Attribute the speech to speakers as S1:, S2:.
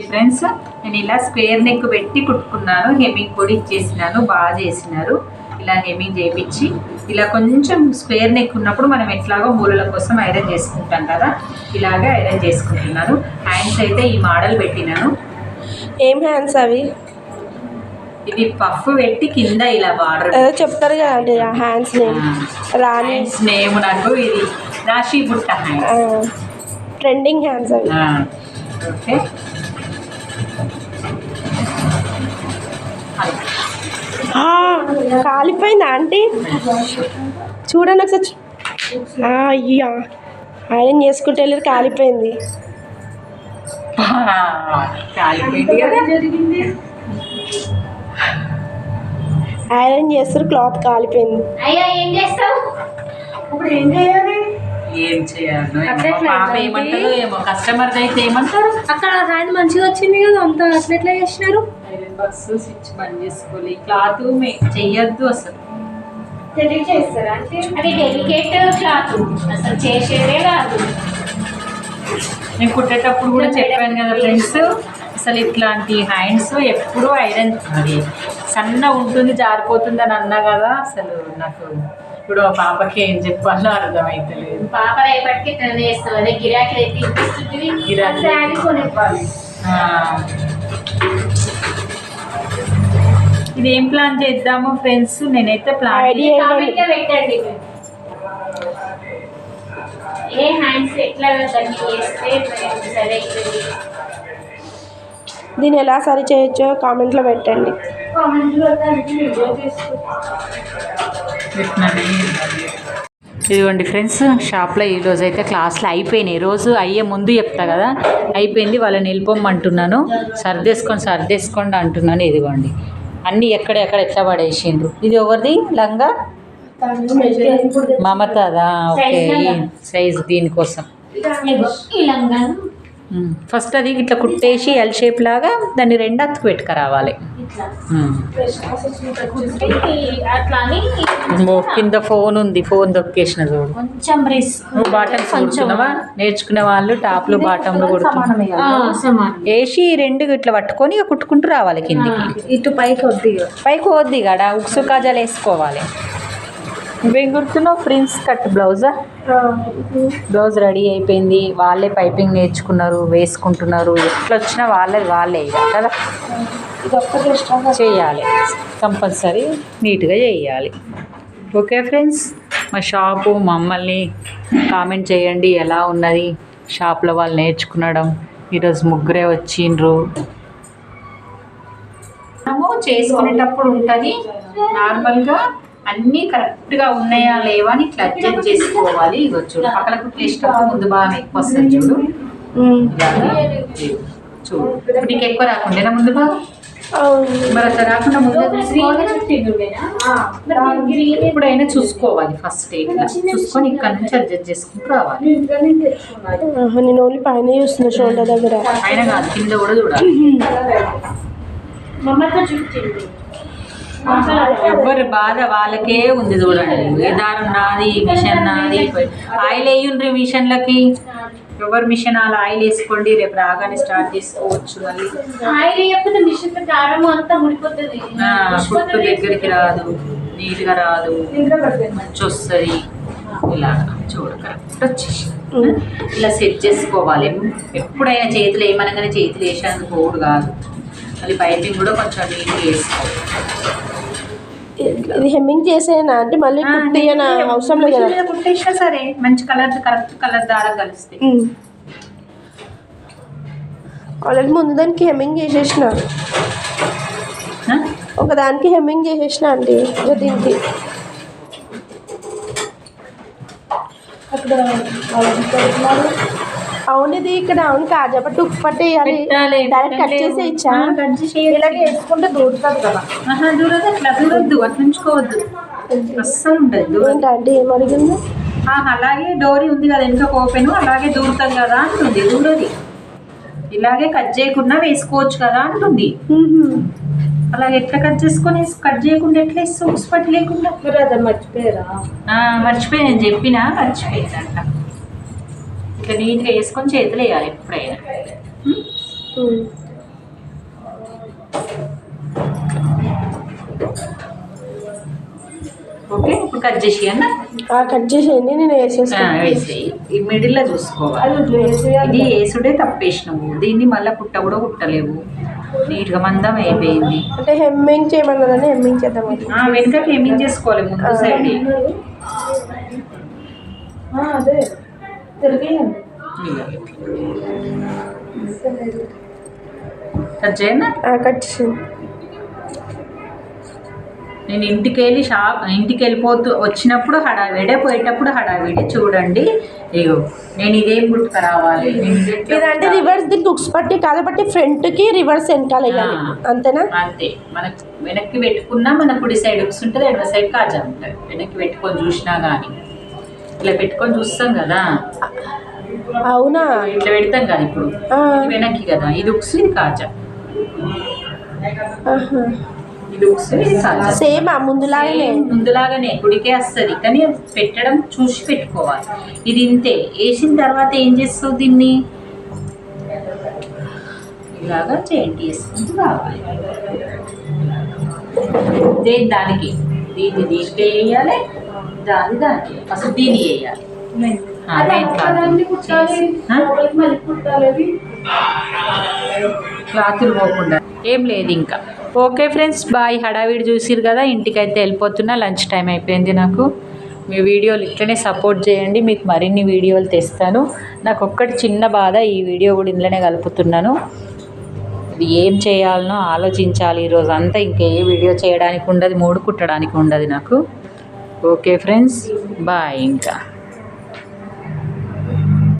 S1: Friends నేను ఇలా square neck పెట్టి కుట్టుకున్నాను. హెమ్మింగ్ కూడా ఇచ్చేసినాను. బాగా చేసినారు. ఇలా హెమ్మింగ్ చేపించి ఇలా కొంచెం స్క్వేర్ నెక్ ఉన్నప్పుడు మనం ఎట్లాగో మూలల కోసం ఐరన్ చేసుకుంటాం కదా? ఇలాగే ఐరన్ చేసుకుంటున్నాను. హ్యాండ్స్ అయితే ఈ మోడల్ పెట్టినాను.
S2: ఏం హ్యాండ్స్ అవి?
S1: ఇది పఫ్ పెట్టి కింద ఇలా బార్డర్
S2: ఏదో చెప్తారు కదండి ఆ hands name Rani.
S1: Hands name నాకు ఇది రాశి బుట్ట హ్యాండ్స్
S2: ట్రెండింగ్ హ్యాండ్స్ అవి.
S1: ఓకే.
S2: కాలిపోయిందా ఆంటీ? చూడండి ఒకసారి. అయ్యా ఐరన్ చేసుకుంటే వెళ్ళి కాలిపోయింది. ఐరన్ చేస్తారు క్లాత్ కాలిపోయింది.
S3: అయ్యా ఏం చేస్తావు?
S2: ఇప్పుడు ఏం చేయాలి?
S1: ఏం చేయాలో పాప? ఏమంటారు ఏమో కస్టమర్ అయితే ఏమంటారు?
S3: అక్కడ హ్యాండ్ మంచిగా వచ్చింది కదా అంత అట్లా ఎట్లా చేసినారు?
S1: ఐరన్ బాక్స్ స్విచ్ బంద్ చేసుకోవాలి. క్లాత్ చెయ్యొద్దు అసలు.
S3: అది డెలికేట్ క్లాత్ అసలు చేసేదే కాదు.
S1: నేను కుట్టేటప్పుడు కూడా చెప్పాను కదా ఫ్రెండ్స్ అసలు ఇట్లాంటి హ్యాండ్స్ ఎప్పుడూ ఐరన్ అది సన్న ఉంటుంది జారిపోతుంది అని అన్నా కదా అసలు నాకు ఇప్పుడు ఆ పాపకి ఏం చెప్పాలో అర్థమైతలేదు.
S3: పాప రేపటికి అదే గిరాకీ అయితే ఇప్పిస్తుంది.
S1: గిరాకీ.
S3: కొనివ్వాలి.
S1: ఇది ఏం ప్లాన్ చేద్దాము ఫ్రెండ్స్? నేనైతే ప్లాన్
S3: పెట్టండి. ఏ హ్యాండ్స్ ఎట్లా దాన్ని చేస్తే సరే
S2: దీన్ని ఎలా సరి చేయొచ్చో కామెంట్లో పెట్టండి.
S3: కామెంట్
S1: ఇదిగోండి ఫ్రెండ్స్ షాప్లో ఈరోజు అయితే క్లాసులు అయిపోయినాయి. రోజు అయ్యే ముందు చెప్తా కదా అయిపోయింది వాళ్ళని వెళ్ళిపోమంటున్నాను సర్దేసుకోండి సర్దేసుకోండి అంటున్నాను. ఇదిగోండి. అన్నీ ఎక్కడ ఎక్కడ ఎట్లా పడేసిండ్రు? ఇది ఎవరిది? లంగా? మమతదా? ఓకే. సైజ్ దీనికోసం.
S3: ఈ లంగాను.
S1: ఫస్ట్ అది ఇట్లా కుట్టేసి ఎల్ షేప్ లాగా దాన్ని రెండు అతుకు పెట్టుకురావాలి కింద ఫోన్ ఉంది ఫోన్ దొక్కేసిన చూడు.
S3: కొంచెం
S1: బాటమ్స్ కుడుతున్నావా? నేర్చుకునే వాళ్ళు టాప్లు బాటంలు కుడుతున్నారు.
S3: సమానం
S1: వేసి రెండు ఇట్లా పట్టుకొని ఇక కుట్టుకుంటూ రావాలి కిందికి.
S3: ఇటు పైకి వద్దు ఇక.
S1: పైకి వద్ది కాడ ఉక్సు కాజాలు వేసుకోవాలి. నువ్వేం కుడుతున్నావు? ప్రిన్స్ కట్ బ్లౌజా? బ్లౌజ్ రెడీ అయిపోయింది. వాళ్ళే పైపింగ్ నేర్చుకున్నారు వేసుకుంటున్నారు. ఎట్లా వచ్చినా వాళ్ళది వాళ్ళే కదా? చేయాలి. కంపల్సరీ నీట్గా చేయాలి. Okay friends? మా షాపు మమ్మల్ని కామెంట్ చేయండి. ఎలా ఉన్నది? షాప్లో వాళ్ళు నేర్చుకునడం. ఈరోజు ముగ్గురే వచ్చిండ్రు. మనము చేసుకునేటప్పుడు ఉంటుంది. నార్మల్గా అన్నీ కరెక్ట్గా ఉన్నాయా లేవా అని ఇట్లా అడ్జస్ట్ చేసుకోవాలి. ఇగో చూడు పక్కన కుట్టేసేటప్పుడు ముందు భాగం ఎక్కువ వస్తుంది చూడు. చూడు. ఇప్పుడు నీకు ఎక్కువ రాకుండా ముందు భాగం
S2: అవును.
S1: మరి అట్లా రాకుండా ముందే చూసుకోవాలి ఎప్పుడైనా చూసుకోవాలి ఫస్ట్ ఇట్లా చూసుకొని ఇక్కడ నుంచి అడ్జస్ట్ చేసుకుంటూ రావాలి.
S2: నేను ఓన్లీ పైన చూస్తున్నా షోల్డర్ దగ్గర.
S1: పైన కాదు కింద కూడా చూడాలి.
S3: మమ్మల్ని చూపించండి.
S1: ఎవరి బాధ వాళ్ళకే ఉంది చూడండి. దారం నాది మిషన్ నాది ఆయిల్ వేయండి మిషన్లకి. ఎవరు మిషన్ అలా ఆయిల్ వేసుకోండి రేపు రాగానే స్టార్ట్ చేసుకోవచ్చు మళ్ళీ.
S3: ఆయిల్ వేయకపోతే మిషన్ కారం అంతా ముడిపోతుంది.
S1: ఆ, కుట్టు దగ్గరికి రాదు నీట్గా రాదు మంచి వస్తుంది ఇలా చూడు కరెక్ట్ వచ్చేసి ఇలా సెట్ చేసుకోవాలి. ఎప్పుడైనా చేతులు ఏమనగానే చేతులు వేసేందుకు పోడు కాదు. మళ్ళీ పైపింగ్ కూడా కొంచెం నీట్గా వేసుకోవాలి.
S2: ఇది హెమ్మింగ్ చేసేనా? అంటే మళ్ళీ కుట్టియన అవసరం లేదు కదా?
S1: కుట్టేసినా సరే మంచి కలర్ కరెక్ట్ కలర్ దారం కలుస్తాయి.
S2: ఆల్రెడీ ముందు దానికి హెమ్మింగ్ చేసేసిన? ఒక దానికి హెమ్మింగ్ చేసేసిన అండి ఇక దీనికి. అవును ఇది ఇక్కడ అవును కాజా పట్టు ఉప్పు పట్టు వేయాలి. Direct cut. చేసి ఇచ్చా?
S1: కట్ చేసి.
S2: ఇలాగే వేసుకుంటే దూరుతుంది కదా.
S1: దూరదు అట్లా దూరద్దు అట్లా ఉంచుకోవద్దు అస్సలు ఉంటుంది దూరం
S2: ఏంటంటే ఏం అడిగింది?
S1: అలాగే డోరీ ఉంది కదా వెనుక ఓపెన్ అలాగే దూరుతుంది కదా అంటుంది దూరది. ఇలాగే కట్ చేయకుండా వేసుకోవచ్చు కదా అంటుంది. అలాగే ఎట్లా కట్ చేసుకొని కట్ చేయకుండా ఎట్లా వేస్తావు? ఉప్పు పట్టి లేకుండా?
S2: మర్చిపోయారా?
S1: మర్చిపోయి నేను చెప్పినా మర్చిపోయిందంట. ఇట్లా నీట్గా వేసుకొని చేతులు వేయాలి ఎప్పుడైనా ఓకే ఇప్పుడు కట్ చేసి అన్న
S2: కట్ చేసేయండి నేను వేసేసాను
S1: వేసేయి. ఈ మిడిల్లో చూసుకోవాలి. ఇది వేసుడే తప్పేసినాము. దీన్ని మళ్ళీ కుట్ట కూడా కుట్టలేవు. నీట్గా మందం అయిపోయింది.
S2: అంటే హెమ్మింగ్ చేయమన్నదని హెమ్మింగ్ చేద్దాం
S1: వెనుక హెమ్మింగ్ చేసుకోవాలి ముందు సైడ్.
S2: అదే.
S1: కట్
S2: కట్
S1: నేను ఇంటికి వెళ్ళి షాప్ ఇంటికి వెళ్ళిపోతూ వచ్చినప్పుడు హడావిడే పోయేటప్పుడు హడావిడే చూడండి. ఇగో నేను ఇదేం గుట్టుకు రావాలి
S2: ఇదంటే రివర్స్ దీనికి ఉక్స్ పట్టి కాబట్టి ఫ్రంట్కి రివర్స్ వెనకాల. అంతేనా?
S1: అంతే. మనకు వెనక్కి పెట్టుకున్నా మన కుడి సైడ్ ఉక్స్ ఉంటుంది ఎడమ సైడ్ కాజా ఉంటుంది. వెనక్కి పెట్టుకొని చూసినా కానీ ఇట్లా పెట్టుకొని చూస్తాం కదా.
S2: అవునా?
S1: ఇట్లా పెడతాం కదా ఇప్పుడు. వెనక్కి కదా. ఇది ఉక్స్ ఇది కాజా. ఇది ఉక్స్ ఇది కాజా.
S2: సేమ్? ఆ ముందులాగానే
S1: ముందులాగానే. గుడికే వస్తుంది. కానీ పెట్టడం చూసి పెట్టుకోవాలి. ఇది ఇంతే. వేసిన తర్వాత ఏం చేస్తావు దీన్ని? ఇలాగా చేయండి. వేసుకుంటూ రావాలి దేని దానికి? దీన్ని దీనికి వేయాలి. దాని దానికి. వేయాలి? క్లాతులు పోకుండా. ఏం లేదు ఇంకా. Okay friends bye. హడావిడి చూసిరు కదా ఇంటికైతే వెళ్ళిపోతున్నా. లంచ్ టైం అయిపోయింది నాకు. మీ వీడియోలు ఇట్లనే సపోర్ట్ చేయండి. మీకు మరిన్ని వీడియోలు తెస్తాను. నాకు ఒక్కటి చిన్న బాధ ఈ వీడియో కూడా ఇంట్లోనే కలుపుతున్నాను. ఇది ఏం చేయాలనో ఆలోచించాలి ఈరోజు అంతా ఇంకే వీడియో చేయడానికి ఉండదు మూడు కుట్టడానికి ఉండదు నాకు. ఓకే ఫ్రెండ్స్ బాయ్ ఇంకా